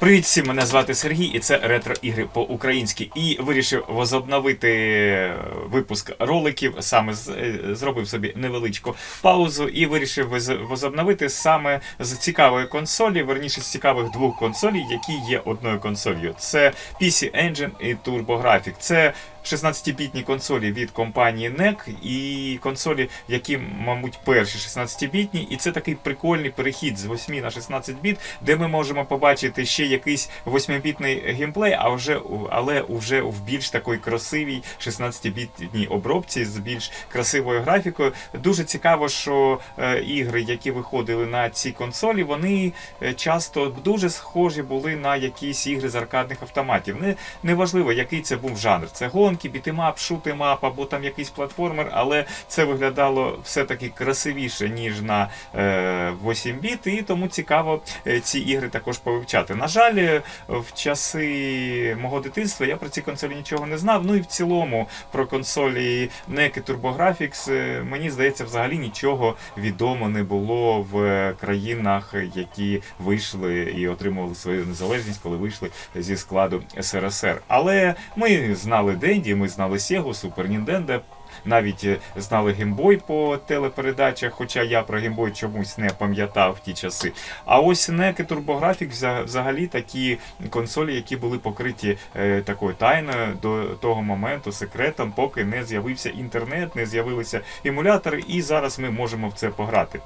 Привіт всім, мене звати Сергій, і це ретро ігри по-українськи. І вирішив возобновити випуск роликів. Саме з- е, зробив собі невеличку паузу і вирішив воз- возобновити саме з цікавої консолі, верніше з цікавих двох консолей, які є одною консолью. Це PC Engine і TurboGrafx. Це 16-бітні консолі від компанії NEC і консолі, які, мабуть, перші 16-бітні, і це такий прикольний перехід з 8 на 16 біт, де ми можемо побачити ще якийсь 8-бітний геймплей, а вже але вже в більш такій красивій 16-бітній обробці з більш красивою графікою. Дуже цікаво, що е, ігри, які виходили на ці консолі, вони е, часто дуже схожі були на якісь ігри з аркадних автоматів. Не, неважливо, який це був жанр. Це гонки, бітемап, шутемап або там якийсь платформер, але це виглядало все-таки красивіше, ніж на е, 8 біт, і тому цікаво е, ці ігри також повивчати. На жаль, е, в часи мого дитинства я про ці консолі нічого не знав. Ну і в цілому про консолі NEC і TurboGrafx, е, мені здається, взагалі нічого відомо не було в е, країнах, які вийшли і отримували свою незалежність, коли вийшли зі складу СРСР. Але ми знали Денді, ми знали Sega, Super Nintendo, навіть е, знали геймбой по телепередачах, хоча я про геймбой чомусь не пам'ятав в ті часи. А ось NEC і TurboGrafx взагалі такі консолі, які були покриті е, такою тайною до того моменту, секретом, поки не з'явився інтернет, не з'явилися емулятори, і зараз ми можемо в це пограти.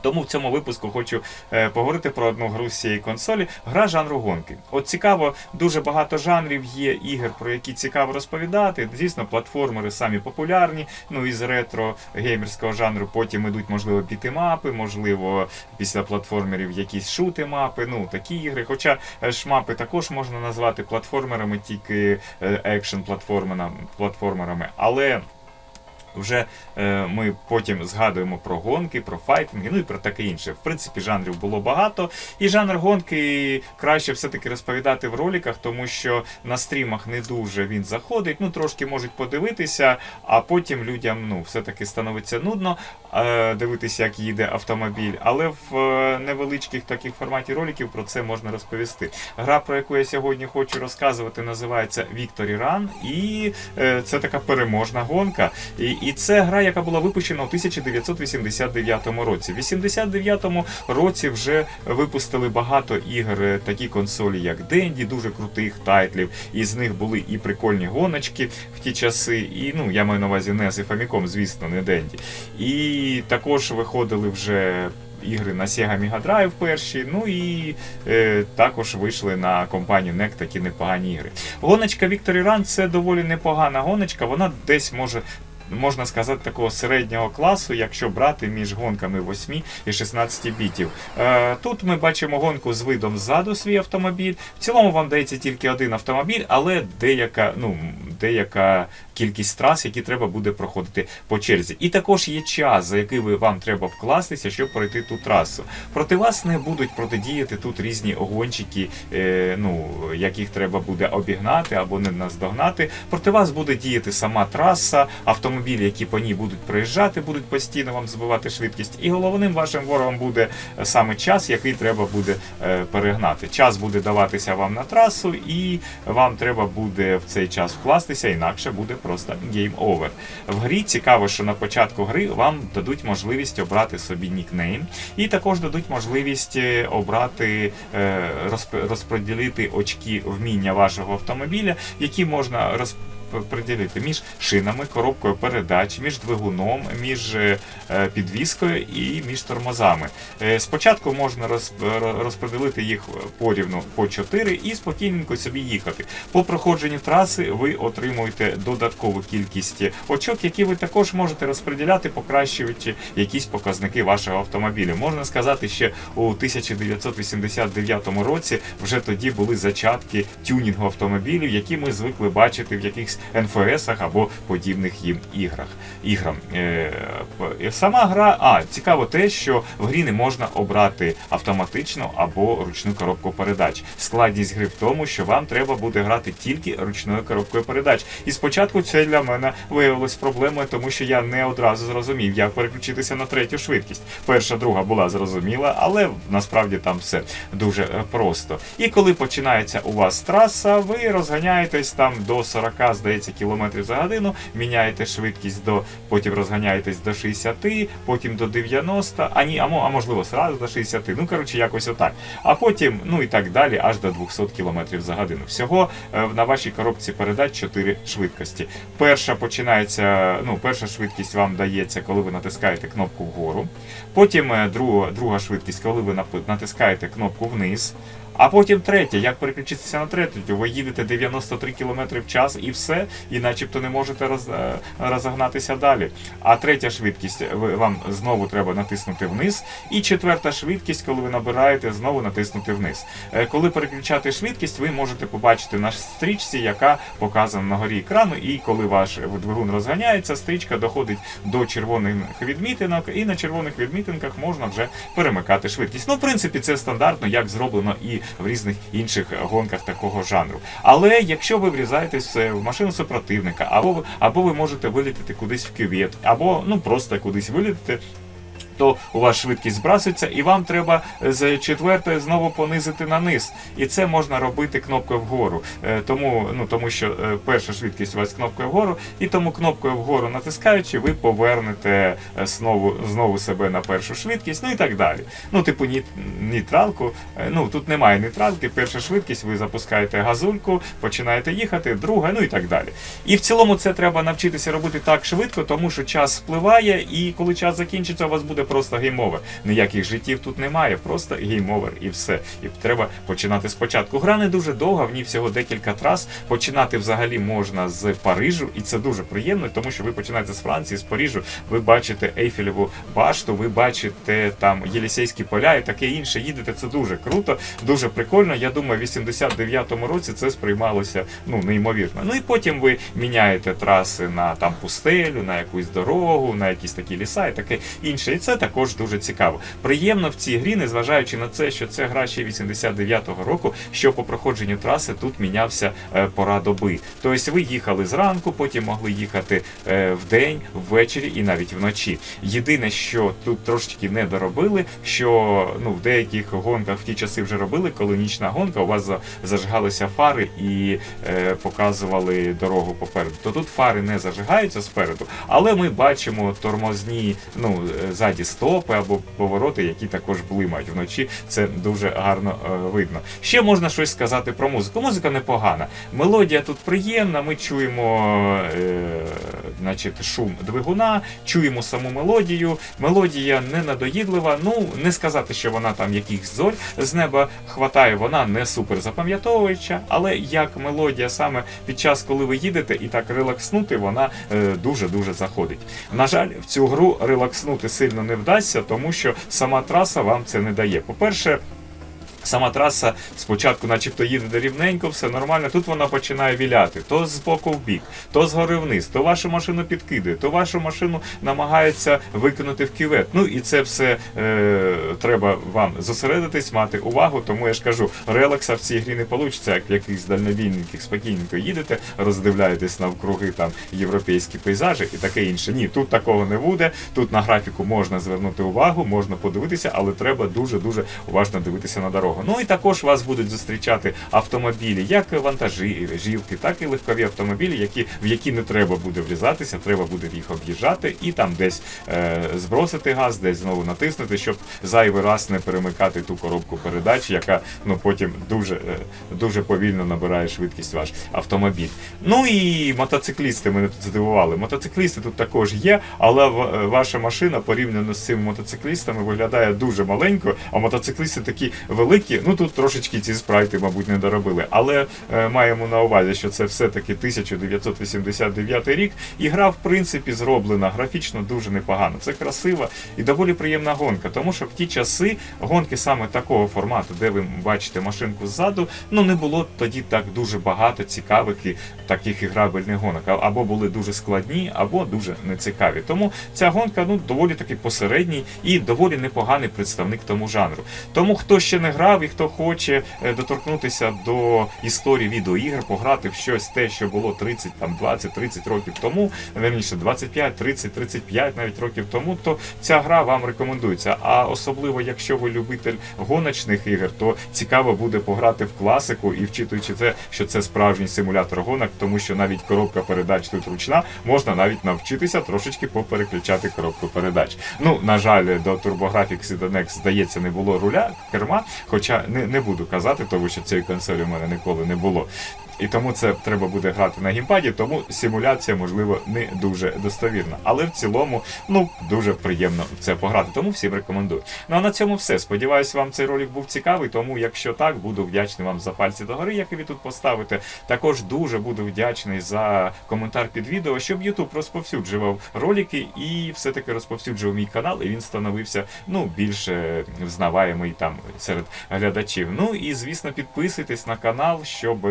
Тому в цьому випуску хочу е, поговорити про одну гру з цієї консолі. Гра жанру гонки. От цікаво, дуже багато жанрів є ігор, про які цікаво розповідати. Звісно, платформери самі популярні. Ну із ретро геймерського жанру. Потім ідуть, можливо, бітемапи, можливо, після платформерів якісь шутемапи. Ну такі ігри. Хоча е, шмапи також можна назвати платформерами, тільки екшн платформерами. Але вже е, ми потім згадуємо про гонки, про файтинги, ну і про таке інше. В принципі, жанрів було багато. І жанр гонки краще все-таки розповідати в роликах, тому що на стрімах не дуже він заходить. Ну трошки можуть подивитися, а потім людям ну все-таки становиться нудно е, дивитися, як їде автомобіль. Але в е, невеличких таких форматі роликів про це можна розповісти. Гра, про яку я сьогодні хочу розказувати, називається Victory Run, і е, це така переможна гонка. І, і це гра, яка була випущена у 1989 році. В 89-му році вже випустили багато ігор, е, такі консолі, як Dendy, дуже крутих тайтлів. І з них були і прикольні гоночки в ті часи. І ну я маю на увазі NES і Famicom, звісно, не Dendy. І також виходили вже. Ігри на Sega Mega Drive перші, ну і е, також вийшли на компанію NEC такі непогані ігри. Гоночка Victory Run це доволі непогана гоночка, вона десь може. Можна сказати, такого середнього класу, якщо брати між гонками 8 і 16 бітів. Е, тут ми бачимо гонку з видом ззаду свій автомобіль. В цілому вам дається тільки один автомобіль, але деяка, ну, деяка кількість трас, які треба буде проходити по черзі. І також є час, за який ви вам треба вкластися, щоб пройти ту трасу. Проти вас не будуть протидіяти тут різні огончики, е, ну, яких треба буде обігнати або не наздогнати. Проти вас буде діяти сама траса, автомобілі, які по ній будуть проїжджати, будуть постійно вам збивати швидкість. І головним вашим ворогом буде е, саме час, який треба буде е, перегнати. Час буде даватися вам на трасу, і вам треба буде в цей час вкластися, інакше буде просто гейм овер. В грі цікаво, що на початку гри вам дадуть можливість обрати собі нікнейм, і також дадуть можливість е, обрати е, розп- розподілити очки вміння вашого автомобіля, які можна роз приділити між шинами, коробкою передач, між двигуном, між е, е, підвіскою і між тормозами. Е, Спочатку можна розподілити їх порівну по 4 і спокійненько собі їхати. По проходженню траси ви отримуєте додаткову кількість очок, які ви також можете розподіляти, покращуючи якісь показники вашого автомобіля. Можна сказати, ще у 1989 році вже тоді були зачатки тюнінгу автомобілів, які ми звикли бачити в якихось якихось або подібних їм іграх. іграм. Е, Сама гра, а цікаво те, що в грі не можна обрати автоматичну або ручну коробку передач. Складність гри в тому, що вам треба буде грати тільки ручною коробкою передач. І спочатку це для мене виявилось проблемою, тому що я не одразу зрозумів, як переключитися на третю швидкість. Перша, друга була зрозуміла, але насправді там все дуже е, просто. І коли починається у вас траса, ви розганяєтесь там до 40, здається, кілометрів за годину, міняєте швидкість до, потім розганяєтесь до 60, потім до 90, а ні, а, а можливо, сразу до 60. Ну коротше, якось отак. А потім, ну і так далі, аж до 200 км за годину. Всього е, на вашій коробці передач 4 швидкості. Перша починається, ну, перша швидкість вам дається, коли ви натискаєте кнопку вгору. Потім е, друга, друга швидкість, коли ви натискаєте кнопку вниз. А потім третя, як переключитися на третю, ви їдете 93 км в час і все, і начебто не можете роз, е, розогнатися далі. А третя швидкість, ви, вам знову треба натиснути вниз. І четверта швидкість, коли ви набираєте, знову натиснути вниз. Е, Коли переключати швидкість, ви можете побачити на стрічці, яка показана на горі екрану. І коли ваш двигун розганяється, стрічка доходить до червоних відмітинок, і на червоних відмітинках можна вже перемикати швидкість. Ну, в принципі, це стандартно, як зроблено і в різних інших гонках такого жанру. Але якщо ви врізаєтесь в машину супротивника, або або ви можете вилітати кудись в кювет, або ну просто кудись вилітати. То у вас швидкість збрасується, і вам треба з четвертої знову понизити на низ. І це можна робити кнопкою вгору. Е, Тому, ну тому що е, перша швидкість у вас кнопкою вгору, і тому кнопкою вгору натискаючи, ви повернете е, знову, знову себе на першу швидкість, ну і так далі. Ну, типу, ні, нейтралку. Е, Ну тут немає нейтралки. Перша швидкість, ви запускаєте газульку, починаєте їхати, друга, ну і так далі. І в цілому це треба навчитися робити так швидко, тому що час спливає, і коли час закінчиться, у вас буде просто гейм-овер. Ніяких життів тут немає, просто гейм-овер і все. І треба починати спочатку. Гра не дуже довга, в ній всього декілька трас. Починати взагалі можна з Парижу, і це дуже приємно, тому що ви починаєте з Франції, з Парижу, ви бачите Ейфелеву башту, ви бачите там Єлісейські поля і таке інше. Їдете, це дуже круто, дуже прикольно. Я думаю, в 89-му році це сприймалося ну неймовірно. Ну і потім ви міняєте траси на там пустелю, на якусь дорогу, на якісь такі ліса і таке інше. І це також дуже цікаво. Приємно в цій грі, незважаючи на це, що це гра ще 89-го року, що по проходженню траси тут мінявся е, пора доби. Тобто ви їхали зранку, потім могли їхати е, вдень, ввечері і навіть вночі. Єдине, що тут трошечки не доробили, що ну в деяких гонках в ті часи вже робили, коли нічна гонка, у вас за- зажигалися фари і е, показували дорогу попереду. То тут фари не зажигаються спереду, але ми бачимо тормозні, ну е, ззаді стопи або повороти, які також блимають вночі. Це дуже гарно е, видно. Ще можна щось сказати про музику. Музика непогана. Мелодія тут приємна. Ми чуємо, е, значить, шум двигуна, чуємо саму мелодію. Мелодія не надоїдлива. Ну не сказати, що вона там якихось зорь з неба хватає. Вона не супер запам'ятовуюча, але як мелодія саме під час, коли ви їдете і так релакснути, вона дуже дуже заходить. На жаль, в цю гру релакснути сильно не вдасться, тому що сама траса вам це не дає. По-перше, Сама траса спочатку, начебто, їде рівненько, все нормально. Тут вона починає віляти то з боку в бік, то згори вниз, то вашу машину підкидає, то вашу машину намагається викинути в кювет. Ну і це все е, треба вам зосередитись, мати увагу. Тому я ж кажу, релакса в цій грі не вийде, як в якихось дальнобійниках спокійненько їдете, роздивляєтесь навкруги там європейські пейзажі і таке інше. Ні, тут такого не буде. Тут на графіку можна звернути увагу, можна подивитися, але треба дуже дуже уважно дивитися на дорогу. Ну і також вас будуть зустрічати автомобілі, як вантажівки, так і легкові автомобілі, які в які не треба буде врізатися, треба буде їх об'їжджати і там десь е, збросити газ, десь знову натиснути, щоб зайвий раз не перемикати ту коробку передач, яка ну потім дуже е, дуже повільно набирає швидкість ваш автомобіль. Ну і мотоциклісти мене тут здивували. Мотоциклісти тут також є, але е, ваша машина порівняно з цими мотоциклістами виглядає дуже маленько, а мотоциклісти такі великі. Великі. Ну тут трошечки ці спрайти, мабуть, не доробили. Але е, маємо на увазі, що це все-таки 1989 рік. І гра, в принципі, зроблена графічно дуже непогано. Це красива і доволі приємна гонка, тому що в ті часи гонки саме такого формату, де ви бачите машинку ззаду, ну не було тоді так дуже багато цікавих і таких іграбельних гонок. Або були дуже складні, або дуже нецікаві. Тому ця гонка ну доволі таки посередній і доволі непоганий представник тому жанру. Тому хто ще не грав і хто хоче е, доторкнутися до історії відеоігр, пограти в щось те, що було 30, там 20, 30 років тому, верніше 25, 30, 35 навіть років тому, то ця гра вам рекомендується. А особливо, якщо ви любитель гоночних ігор, то цікаво буде пограти в класику і вчитуючи це, що це справжній симулятор гонок, тому що навіть коробка передач тут ручна, можна навіть навчитися трошечки попереключати коробку передач. Ну, на жаль, до TurboGrafx і до Next, здається, не було руля керма, хоча не, не буду казати, тому що цієї консолі в мене ніколи не було. І тому це треба буде грати на геймпаді, тому симуляція, можливо, не дуже достовірна. Але в цілому, ну, дуже приємно в це пограти. Тому всім рекомендую. Ну а на цьому все. Сподіваюсь, вам цей ролик був цікавий. Тому, якщо так, буду вдячний вам за пальці догори, які ви тут поставите. Також дуже буду вдячний за коментар під відео, щоб YouTube розповсюджував ролики і все-таки розповсюджував мій канал, і він становився ну більш е, взнаваємий там серед глядачів. Ну і звісно, підписуйтесь на канал, щоб.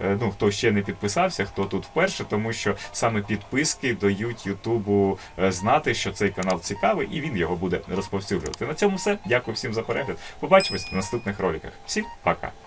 Е, Ну, хто ще не підписався, хто тут вперше, тому що саме підписки дають Ютубу е, знати, що цей канал цікавий, і він його буде розповсюджувати. На цьому все. Дякую всім за перегляд. Побачимось в наступних роликах. Всім пока!